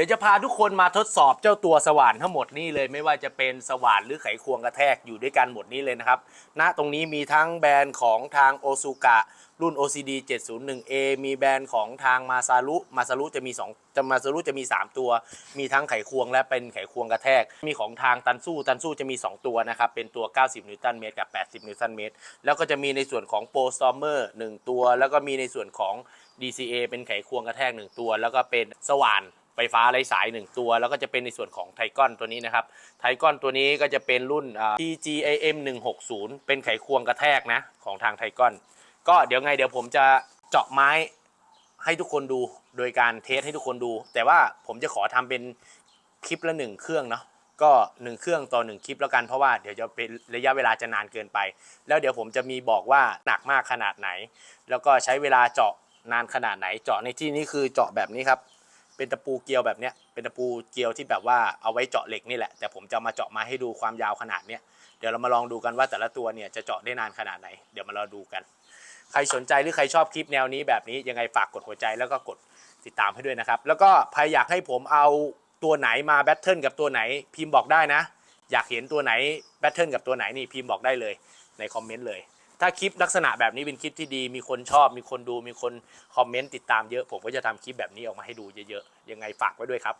ดี๋ยวจะพาทุกคนมาทดสอบเจ้าตัวสว่านทั้งหมดนี่เลยไม่ว่าจะเป็นสว่านหรือไขควงกระแทกอยู่ด้วยกันหมดนี้เลยนะครับ ณตรงนี้มีทั้งแบรนด์ของทางโอซูกะรุ่น OCD 701A มีแบรนด์ของทางมาซารุมาซารุจะมี2จะมาซารุจะมี 3 ตัว มีทั้งไขควงและเป็นไขควงกระแทก มีของทางตันสู้ตันสู้จะมี 2 ตัวนะครับ เป็นตัว 90 นิวตันเมตรกับ 80 นิวตันเมตร แล้วก็จะมีในส่วนของโปรสตอมเมอร์1ตัว แล้วก็มีในส่วนของ DCA เป็นไขควงกระแทก 1 ตัว แล้วก็เป็นสว่าน ไฟฟ้าไร้สาย 1 ตัว แล้วก็จะเป็นในส่วนของไทกอนตัวนี้นะครับไทกอนตัวนี้ก็จะเป็นรุ่น TGAM 160 เป็นไขควงกระแทกนะของทางไทกอน ก็เดี๋ยวไงเดี๋ยวผมจะเจาะไม้ให้ทุกคนดูโดยการเทสให้ทุกคนดู แต่ว่าผมจะขอทำเป็นคลิปละหนึ่งเครื่องเนาะก็หนึ่งเครื่องต่อหนึ่งคลิปแล้วกันเพราะว่าเดี๋ยวจะเป็นระยะเวลาจะนานเกินไป แล้วเดี๋ยวผมจะมีบอกว่าหนักมากขนาดไหน แล้วก็ใช้เวลาเจาะนานขนาดไหน เจาะในที่นี้คือเจาะแบบนี้ครับ เป็นตะปูเกลียวแบบเนี้ยเป็นตะปูเกลียวที่แบบว่าเอาไว้เจาะเหล็กนี่แหละ แต่ผมจะมาเจาะมาให้ดูความยาวขนาดเนี้ยเดี๋ยวเรามาลองดูกันว่าแต่ละตัวเนี่ยจะเจาะได้นานขนาดไหน เดี๋ยวมาเราดูกัน ใครสนใจหรือใครชอบคลิปแนวนี้แบบนี้ยังไงฝากกดหัวใจแล้วก็กดติดตามให้ด้วยนะครับ แล้วก็ใครอยากให้ผมเอาตัวไหนมาแบทเทิลกับตัวไหนพิมพ์บอกได้นะ อยากเห็นตัวไหนแบทเทิลกับตัวไหนนี่พิมพ์บอกได้เลยในคอมเมนต์เลย ถ้าคลิปลักษณะแบบนี้เป็นคลิปที่ดี มีคนชอบ มีคนดู มีคนคอมเมนต์ติดตามเยอะ ผมก็จะทำคลิปแบบนี้ออกมาให้ดูเยอะๆ ยังไงฝากไว้ด้วยครับ